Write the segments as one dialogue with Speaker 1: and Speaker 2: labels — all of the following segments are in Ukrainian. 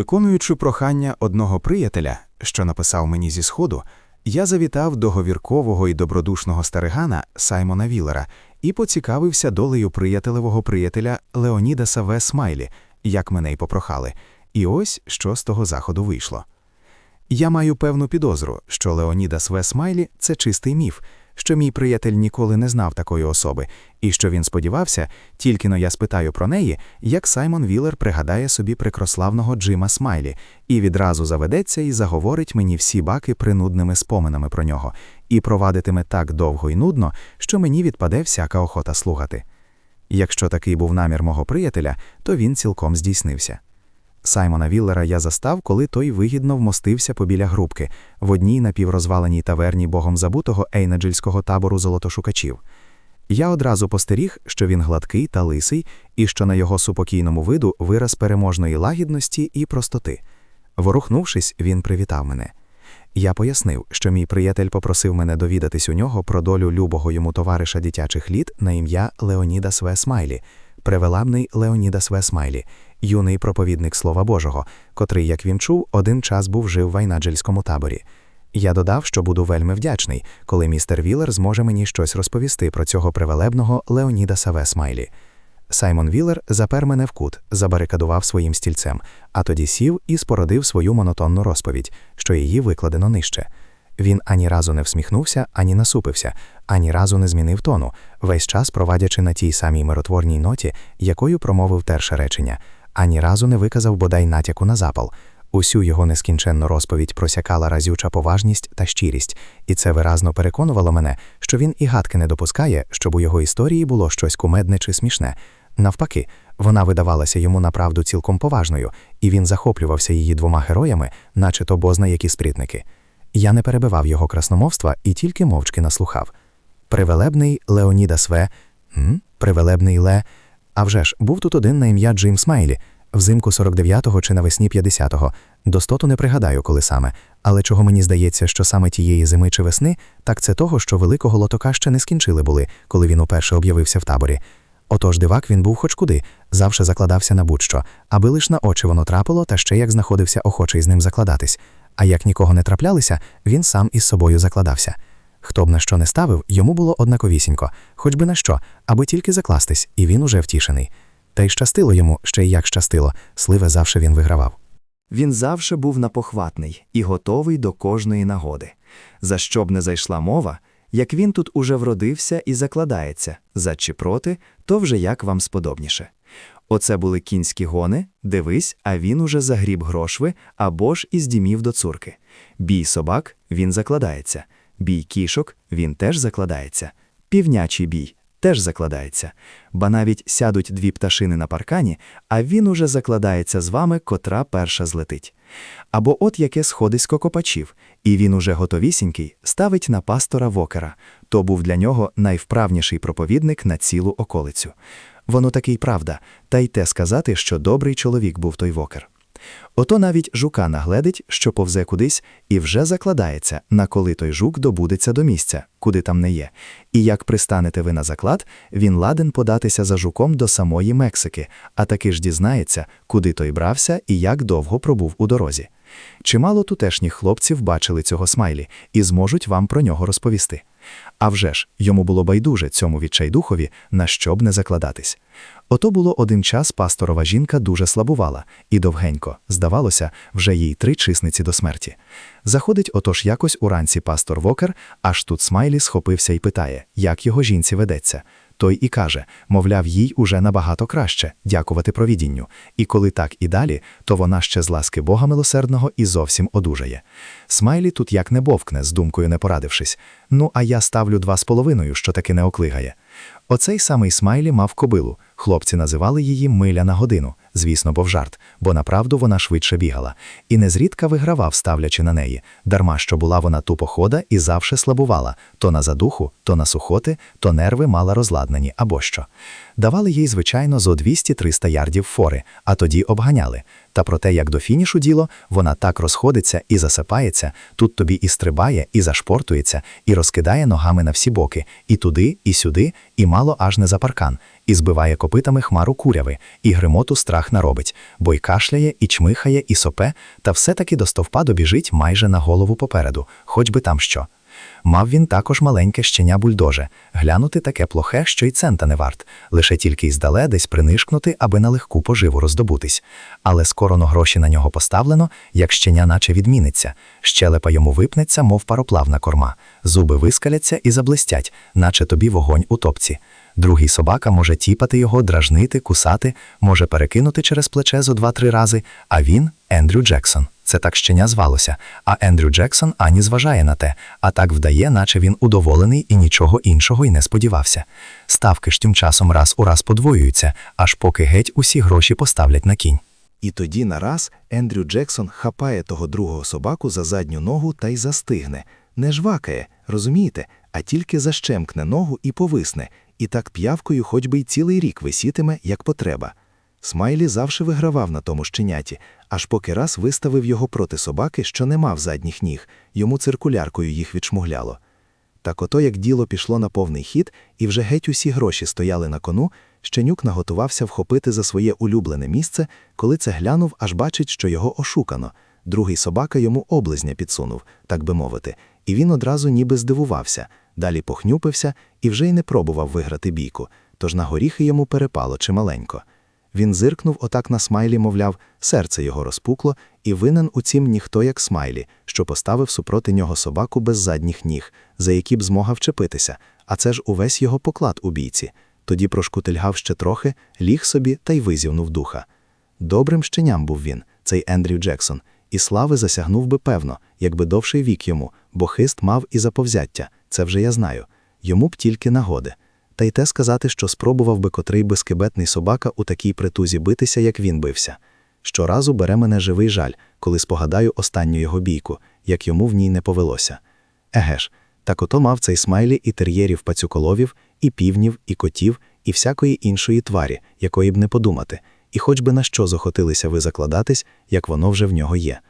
Speaker 1: Виконуючи прохання одного приятеля, що написав мені зі сходу, я завітав до говіркового і добродушного старигана Саймона Віллера і поцікавився долею приятелевого приятеля Леоніда Саве Смайлі, як мене й попрохали. І ось що з того заходу вийшло. Я маю певну підозру, що Леоніда Све Смайлі це чистий міф, що мій приятель ніколи не знав такої особи, і що він сподівався, тільки но я спитаю про неї, як Саймон Віллер пригадає собі прикрославного Джима Смайлі, і відразу заведеться і заговорить мені всі баки принудними споминами про нього, і провадитиме так довго і нудно, що мені відпаде всяка охота слухати. Якщо такий був намір мого приятеля, то він цілком здійснився. Саймона Віллера я застав, коли той вигідно вмостився побіля грубки в одній напіврозваленій таверні богом забутого ейнаджельського табору золотошукачів. Я одразу постеріг, що він гладкий та лисий, і що на його супокійному виду вираз переможної лагідності і простоти. Ворухнувшись, він привітав мене. Я пояснив, що мій приятель попросив мене довідатись у нього про долю любого йому товариша дитячих літ на ім'я Леоніда Све Смайлі, превелабний Леоніда Све Смайлі, юний проповідник Слова Божого, котрий, як він чув, один час був жив в Айнаджельському таборі. Я додав, що буду вельми вдячний, коли містер Віллер зможе мені щось розповісти про цього привелебного Леоніда Саве Смайлі. Саймон Віллер запер мене в кут, забарикадував своїм стільцем, а тоді сів і спородив свою монотонну розповідь, що її викладено нижче. Він ані разу не всміхнувся, ані насупився, ані разу не змінив тону, весь час провадячи на тій самій миротворній ноті, якою промовив перше речення, ані разу не виказав бодай натяку на запал. Усю його нескінченну розповідь просякала разюча поважність та щирість, і це виразно переконувало мене, що він і гадки не допускає, щоб у його історії було щось кумедне чи смішне. Навпаки, вона видавалася йому направду цілком поважною, і він захоплювався її двома героями, наче то бозна які спритники. Я не перебивав його красномовства і тільки мовчки наслухав. Привелебний Леоніда Све, м? Привелебний Ле. А вже ж, був тут один на ім'я Джим Смайлі, взимку 49-го чи навесні 50-го. Достоту не пригадаю, коли саме, але чого мені здається, що саме тієї зими чи весни, так це того, що великого лотока ще не скінчили були, коли він уперше об'явився в таборі. Отож дивак він був хоч куди, завше закладався на будь-що, аби лиш на очі воно трапило, та ще як знаходився охочий з ним закладатись. А як нікого не траплялися, він сам із собою закладався. Хто б на що не ставив, йому було однаковісінько, хоч би на що, аби тільки закластись, і він уже втішений. Та й щастило йому, ще й як щастило, сливе завше він вигравав.
Speaker 2: Він завше був напохватний і готовий до кожної нагоди. За що б не зайшла мова, як він тут уже вродився і закладається, за чи проти, то вже як вам сподобніше. Оце були кінські гони, дивись, а він уже загріб грошви або ж із дімів до цурки. Бій собак він закладається, бій кішок він теж закладається, півнячий бій теж закладається, ба навіть сядуть дві пташини на паркані, а він уже закладається з вами, котра перша злетить. Або от яке сходисько копачів, і він уже готовісінький ставить на пастора вокера. То був для нього найвправніший проповідник на цілу околицю. Воно таки й правда, та й те сказати, що добрий чоловік був той вокер. Ото навіть жука нагледить, що повзе кудись, і вже закладається, на коли той жук добудеться до місця, куди там не є. І як пристанете ви на заклад, він ладен податися за жуком до самої Мексики, а таки ж дізнається, куди той брався і як довго пробув у дорозі. Чимало тутешніх хлопців бачили цього смайлі і зможуть вам про нього розповісти. А вже ж, йому було байдуже цьому відчайдухові, на що б не закладатись. Ото було один час пасторова жінка дуже слабувала, і довгенько, здавалося, вже їй три чисниці до смерті. Заходить отож якось уранці пастор Вокер, аж тут Смайлі схопився і питає, як його жінці ведеться. Той і каже, мовляв, їй уже набагато краще, дякувати провідінню. І коли так і далі, то вона ще з ласки Бога милосердного і зовсім одужає. Смайлі тут як не бовкне, з думкою не порадившись. Ну, а я ставлю два з половиною, що таки не оклигає. Оцей самий Смайлі мав кобилу. Хлопці називали її миля на годину, звісно, бо в жарт, бо направду вона швидше бігала, і незрідка вигравав, ставлячи на неї, дарма що була вона тупо хода і завше слабувала то на задуху, то на сухоти, то нерви мала розладнані або що. Давали їй, звичайно, зо 200-300 ярдів фори, а тоді обганяли. Та про те, як до фінішу діло, вона так розходиться і засипається, тут тобі і стрибає, і зашпортується, і розкидає ногами на всі боки, і туди, і сюди, і мало аж не за паркан, і збиває копитами хмару куряви, і гримоту страх наробить, бо й кашляє, і чмихає, і сопе, та все-таки до стовпа добіжить майже на голову попереду, хоч би там що. Мав він також маленьке щеня бульдоже, глянути таке плохе, що й цента не варт, лише тільки й здале десь принишкнути, аби на легку поживу роздобутись. Але скоро но гроші на нього поставлено, як щеня наче відміниться. Щелепа йому випнеться, мов пароплавна корма, зуби вискаляться і заблистять, наче тобі вогонь у топці. Другий собака може тіпати його, дражнити, кусати, може перекинути через плече зо два-три рази, а він Ендрю Джексон. Це так щеня звалося, а Ендрю Джексон ані зважає на те, а так вдає, наче він удоволений і нічого іншого й не сподівався. Ставки ж тим часом раз у раз подвоюються, аж поки геть усі гроші поставлять на кінь.
Speaker 1: І тоді нараз Ендрю Джексон хапає того другого собаку за задню ногу та й застигне. Не жвакає, розумієте, а тільки защемкне ногу і повисне, і так п'явкою хоч би й цілий рік висітиме, як потреба. Смайлі завжди вигравав на тому щеняті, аж поки раз виставив його проти собаки, що не мав задніх ніг, йому циркуляркою їх відшмугляло. Так ото як діло пішло на повний хід, і вже геть усі гроші стояли на кону, Щенюк наготувався вхопити за своє улюблене місце, коли це глянув, аж бачить, що його ошукано. Другий собака йому облизня підсунув, так би мовити, і він одразу ніби здивувався, далі похнюпився і вже й не пробував виграти бійку, тож на горіхи йому перепало чималенько. Він зиркнув отак на смайлі, мовляв, серце його розпукло, і винен у цім ніхто як смайлі, що поставив супроти нього собаку без задніх ніг, за які б змога вчепитися, а це ж увесь його поклад у бійці. Тоді прошкутильгав ще трохи, ліг собі та й визівнув духа. Добрим щеням був він, цей Ендрю Джексон, і слави засягнув би певно, якби довший вік йому, бо хист мав і заповзяття, це вже я знаю. Йому б тільки нагоди. Та й те сказати, що спробував би котрий безкебетний собака у такій притузі битися, як він бився. Щоразу бере мене живий жаль, коли спогадаю останню його бійку, як йому в ній не повелося. Еге ж, так ото мав цей смайлі і тер'єрів пацюколовів, і півнів, і котів, і всякої іншої тварі, якої б не подумати, і хоч би на що захотилися ви закладатись, як воно вже в нього є.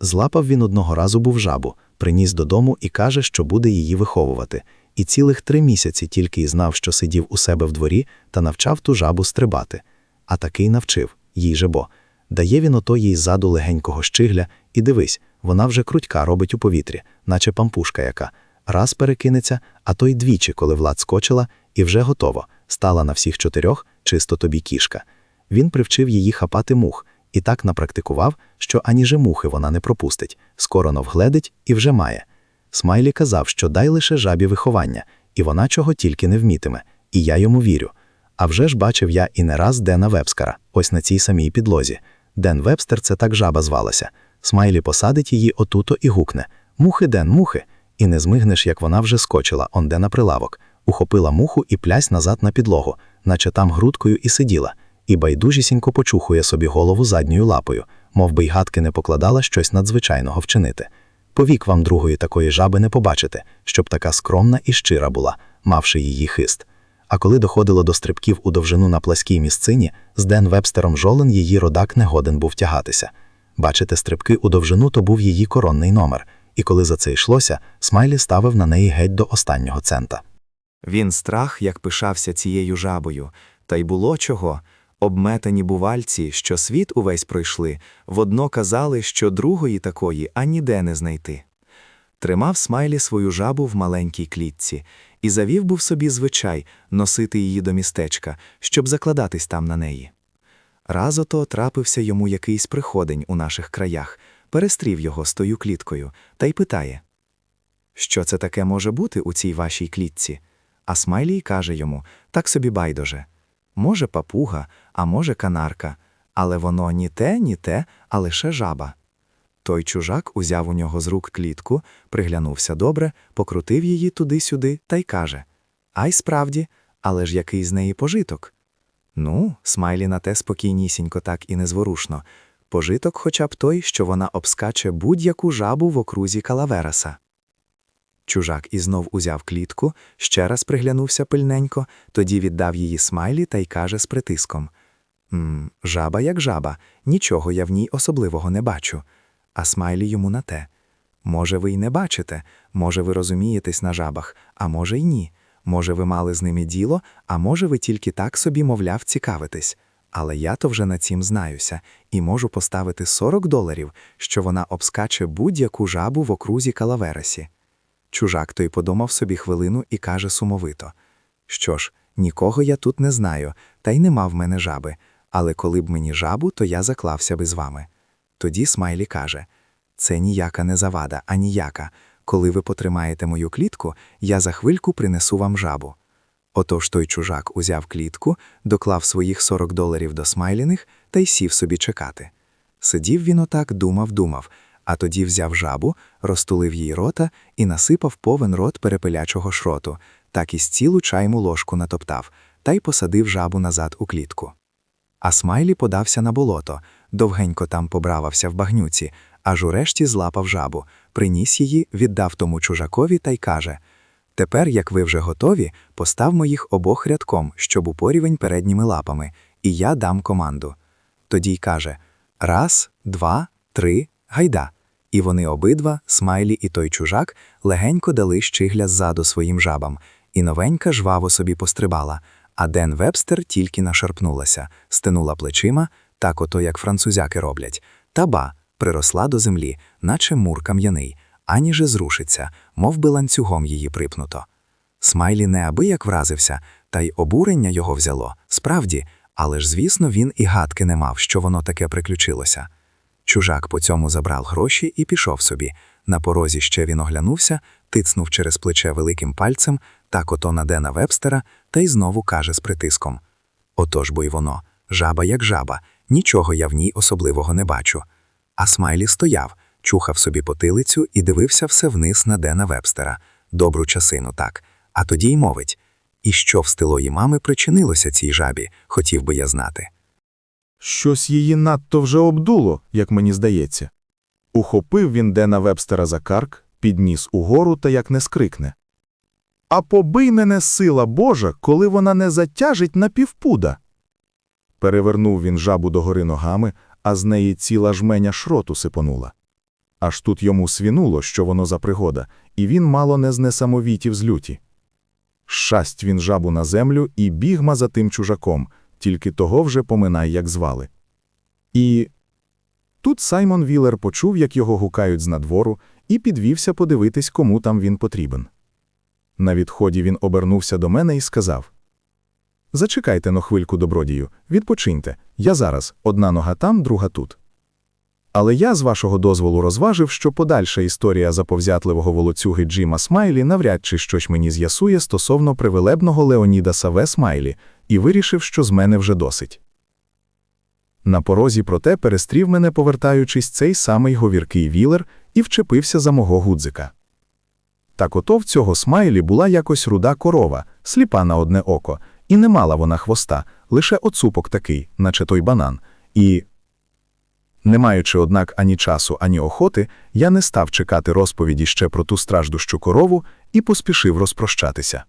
Speaker 1: Злапав він одного разу був жабу, приніс додому і каже, що буде її виховувати, і цілих три місяці тільки й знав, що сидів у себе в дворі та навчав ту жабу стрибати. А такий навчив, їй же бо. Дає він ото їй ззаду легенького щигля, і дивись, вона вже крутька робить у повітрі, наче пампушка яка. Раз перекинеться, а то й двічі, коли влад скочила, і вже готово, стала на всіх чотирьох, чисто тобі кішка. Він привчив її хапати мух, і так напрактикував, що ані же мухи вона не пропустить, скоро навгледить і вже має. Смайлі казав, що дай лише жабі виховання, і вона чого тільки не вмітиме, і я йому вірю. А вже ж бачив я і не раз Дена Вебскара, ось на цій самій підлозі. Ден Вебстер це так жаба звалася. Смайлі посадить її отуто і гукне Мухи, Ден, мухи. І не змигнеш, як вона вже скочила, онде на прилавок, ухопила муху і плясь назад на підлогу, наче там грудкою і сиділа, і байдужісінько почухує собі голову задньою лапою, мов би й гадки не покладала щось надзвичайного вчинити. Повік вам другої такої жаби не побачите, щоб така скромна і щира була, мавши її хист. А коли доходило до стрибків у довжину на пласкій місцині, з Ден Вебстером жолен її родак не годен був тягатися. Бачите, стрибки у довжину то був її коронний номер, і коли за це йшлося, Смайлі ставив на неї геть до останнього цента.
Speaker 2: Він страх, як пишався цією жабою, та й було чого. Обметані бувальці, що світ увесь пройшли, водно казали, що другої такої аніде не знайти. Тримав Смайлі свою жабу в маленькій клітці і завів був собі звичай носити її до містечка, щоб закладатись там на неї. Раз ото трапився йому якийсь приходень у наших краях, перестрів його з тою кліткою та й питає: Що це таке може бути у цій вашій клітці? А Смайлі й каже йому так собі байдуже. Може, папуга, а може, канарка, але воно ні те, ні те, а лише жаба. Той чужак узяв у нього з рук клітку, приглянувся добре, покрутив її туди-сюди та й каже: Ай, справді, але ж який з неї пожиток? Ну, Смайлі на те спокійнісінько, так і незворушно. Пожиток хоча б той, що вона обскаче будь-яку жабу в окрузі Калавераса. Чужак і знов узяв клітку, ще раз приглянувся пильненько, тоді віддав її смайлі та й каже з притиском Мм, жаба як жаба, нічого я в ній особливого не бачу. А смайлі йому на те. Може, ви й не бачите, може, ви розумієтесь на жабах, а може й ні. Може, ви мали з ними діло, а може, ви тільки так собі, мовляв, цікавитесь. Але я то вже на цім знаюся і можу поставити 40 доларів, що вона обскаче будь-яку жабу в окрузі Калавересі. Чужак той подумав собі хвилину і каже сумовито: Що ж, нікого я тут не знаю, та й нема в мене жаби, але коли б мені жабу, то я заклався би з вами. Тоді Смайлі каже: Це ніяка не завада, а ніяка. Коли ви потримаєте мою клітку, я за хвильку принесу вам жабу. Отож той чужак узяв клітку, доклав своїх 40 доларів до смайліних та й сів собі чекати. Сидів він отак, думав-думав, а тоді взяв жабу, розтулив їй рота і насипав повен рот перепелячого шроту, так і з цілу чайму ложку натоптав, та й посадив жабу назад у клітку. А Смайлі подався на болото, довгенько там побравався в багнюці, аж урешті злапав жабу, приніс її, віддав тому чужакові та й каже Тепер, як ви вже готові, поставмо їх обох рядком, щоб у порівень передніми лапами, і я дам команду. Тоді й каже Раз, два, три, гайда. І вони обидва, Смайлі і той чужак, легенько дали щигля ззаду своїм жабам, і новенька жваво собі пострибала, а Ден Вебстер тільки нашарпнулася, стинула плечима, так ото як французяки роблять, та ба, приросла до землі, наче мур кам'яний, ані же зрушиться, мов би ланцюгом її припнуто. Смайлі неабияк вразився, та й обурення його взяло, справді, але ж, звісно, він і гадки не мав, що воно таке приключилося. Чужак по цьому забрав гроші і пішов собі. На порозі ще він оглянувся, тицнув через плече великим пальцем, так ото на Дена Вебстера, та й знову каже з притиском. Отож бо й воно, жаба як жаба, нічого я в ній особливого не бачу. А Смайлі стояв, чухав собі потилицю і дивився все вниз на Дена Вебстера, добру часину так, а тоді й мовить. І що в стилої мами причинилося цій жабі, хотів би я знати.
Speaker 3: Щось її надто вже обдуло, як мені здається. Ухопив він Дена Вебстера за карк, підніс угору та як не скрикне. А побий мене сила Божа, коли вона не затяжить на півпуда. Перевернув він жабу догори ногами, а з неї ціла жменя шроту сипонула. Аж тут йому свінуло, що воно за пригода, і він мало не з люті. Шасть він жабу на землю і бігма за тим чужаком, тільки того вже поминай, як звали. І тут Саймон Вілер почув, як його гукають з надвору, і підвівся подивитись, кому там він потрібен. На відході він обернувся до мене і сказав: Зачекайте на хвильку, добродію, відпочиньте. Я зараз, одна нога там, друга тут. Але я, з вашого дозволу, розважив, що подальша історія заповзятливого волоцюги Джима Смайлі навряд чи щось мені з'ясує стосовно привилебного Леоніда Саве Смайлі, і вирішив, що з мене вже досить. На порозі, проте, перестрів мене, повертаючись, цей самий говіркий вілер і вчепився за мого гудзика. Так ото в цього смайлі була якось руда корова, сліпа на одне око, і не мала вона хвоста, лише оцупок такий, наче той банан, і. Не маючи, однак, ані часу, ані охоти, я не став чекати розповіді ще про ту страждущу корову і поспішив розпрощатися.